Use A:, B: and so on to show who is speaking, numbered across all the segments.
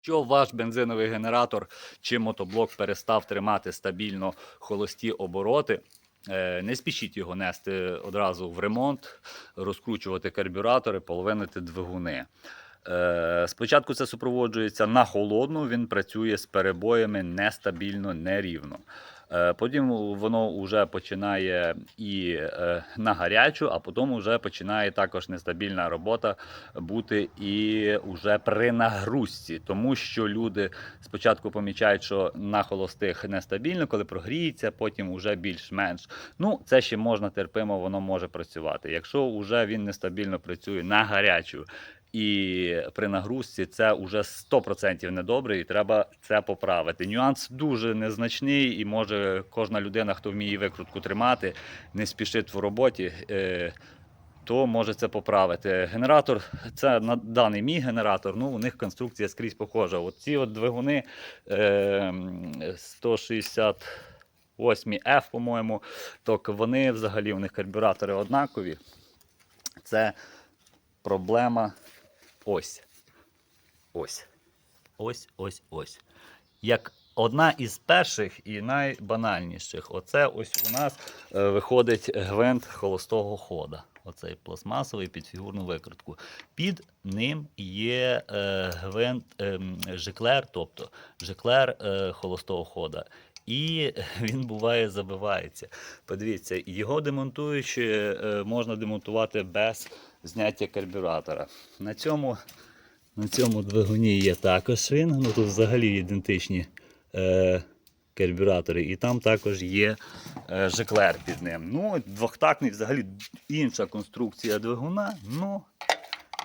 A: Якщо ваш бензиновий генератор чи мотоблок перестав тримати стабільно холості обороти, е, не спішіть його нести одразу в ремонт, розкручувати карбюратори, половинити двигуни. Е, Спочатку це супроводжується на холодну, він працює з перебоями нестабільно, нерівно. Е, Потім воно вже починає і е, на гарячу, а потім вже починає також нестабільна робота бути і вже при нагрузці, тому що люди спочатку помічають, що на холостих нестабільно, коли прогріється, потім вже більш-менш. Ну, це ще можна терпимо, воно може працювати. Якщо вже він нестабільно працює на гарячу. І при нагрузці це вже 100% недобре, і треба це поправити. Нюанс дуже незначний, і може кожна людина, хто вміє викрутку тримати, не спішить в роботі. е, то може це поправити. Генератор, це на даний мій генератор, ну у них конструкція скрізь похожа. От ці от двигуни е, 168F, по-моєму, так вони взагалі у них карбюратори однакові. Це проблема ось. Ось. Ось, ось, ось. Як одна із перших і найбанальніших. Оце ось у нас е, виходить гвинт холостого хода. Оцей пластмасовий під фігурну викрутку. Під ним є е, гвинт е, м, жиклер, тобто жиклер е, холостого хода. І він буває забивається. Подивіться, його демонтуючи, е, можна демонтувати без зняття карбюратора. На цьому, на цьому двигуні є також він. Ну тут взагалі ідентичні е, карбюратори. І там також є е, жиклер під ним. Ну, двохтактний взагалі інша конструкція двигуна. Ну,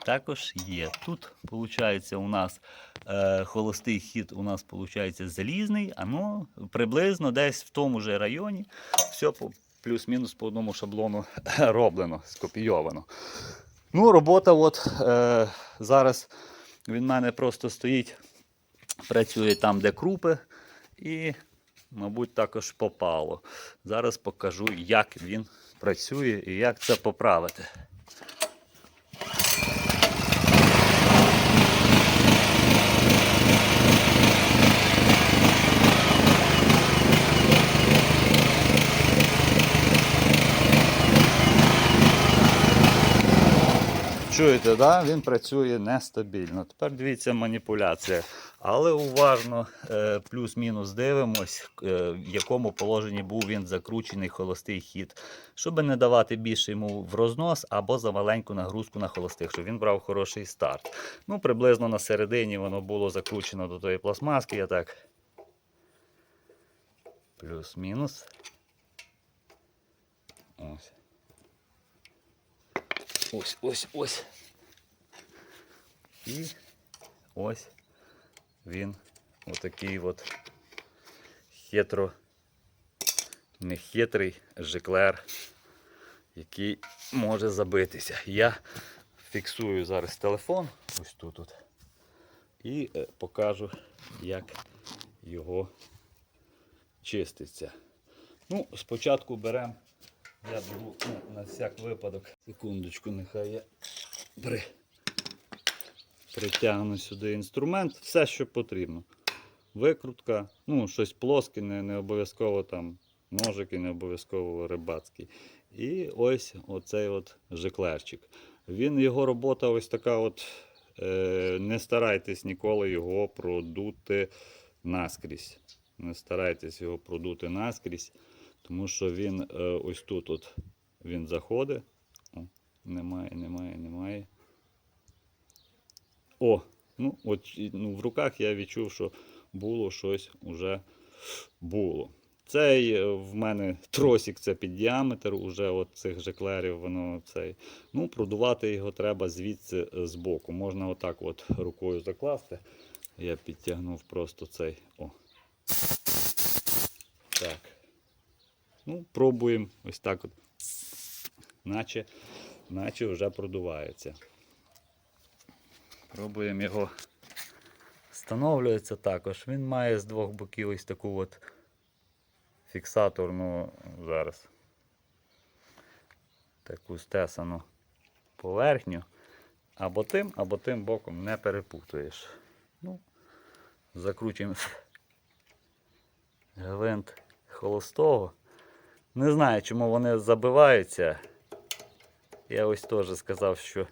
A: також є. Тут виходить у нас е, холостий хід у нас виходить залізний, а ну приблизно десь в тому же районі все плюс-мінус по одному шаблону роблено, скопійовано. Ну, робота, от е, зараз він в мене просто стоїть, працює там, де крупи, і, мабуть, також попало. Зараз покажу, як він працює і як це поправити. Чуєте, да? він працює нестабільно. Тепер дивіться маніпуляція. Але уважно е, плюс-мінус дивимось, е, в якому положенні був він закручений холостий хід, щоб не давати більше йому в рознос або за маленьку нагрузку на холостих, щоб він брав хороший старт. Ну, приблизно на середині воно було закручено до тої пластмаски. Я так. Плюс-мінус. Ось. Ось, ось, ось. І ось він отакий от хитро, нехитрий жиклер, який може забитися. Я фіксую зараз телефон ось тут. от, І е, покажу, як його чиститься. Ну, спочатку беремо я беру ну, на всяк випадок. Секундочку, нехай я при... притягну сюди інструмент. Все, що потрібно. Викрутка, ну, щось плоске, не, не обов'язково там ножики, не обов'язково рибацький. І ось оцей от жиклерчик. Він, його робота ось така от. Е, не старайтесь ніколи його продути наскрізь. Не старайтесь його продути наскрізь. Тому що він е, ось тут от він заходить. О, немає, немає, немає. О, ну от ну, в руках я відчув, що було щось уже було. Цей е, в мене тросик це під діаметр уже от цих жеклерів, воно цей. Ну, продувати його треба звідси е, з боку. Можна отак от рукою закласти. Я підтягнув просто цей. О. Ну, пробуємо ось так от. Наче, наче вже продувається. Пробуємо його. Встановлюється також. Він має з двох боків ось таку от фіксаторну зараз. Таку стесану поверхню. Або тим, або тим боком не перепутаєш. Ну, Закручуємо гвинт холостого. Не знаю, чому вони забиваються. Я ось теж сказав, що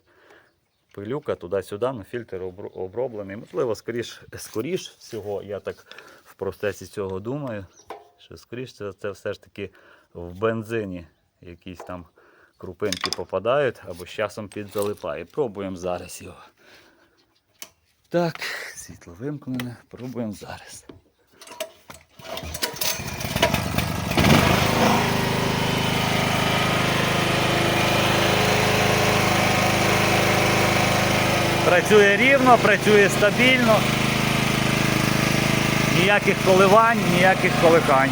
A: пилюка туди-сюди, але фільтр оброблений. Можливо, скоріш, скоріш всього, я так в процесі цього думаю, що скоріш це, це все ж таки в бензині якісь там крупинки попадають або з часом підзалипає. Пробуємо зараз його. Так, світло вимкнене, пробуємо зараз. Працює рівно, працює стабільно. Ніяких коливань, ніяких коликань.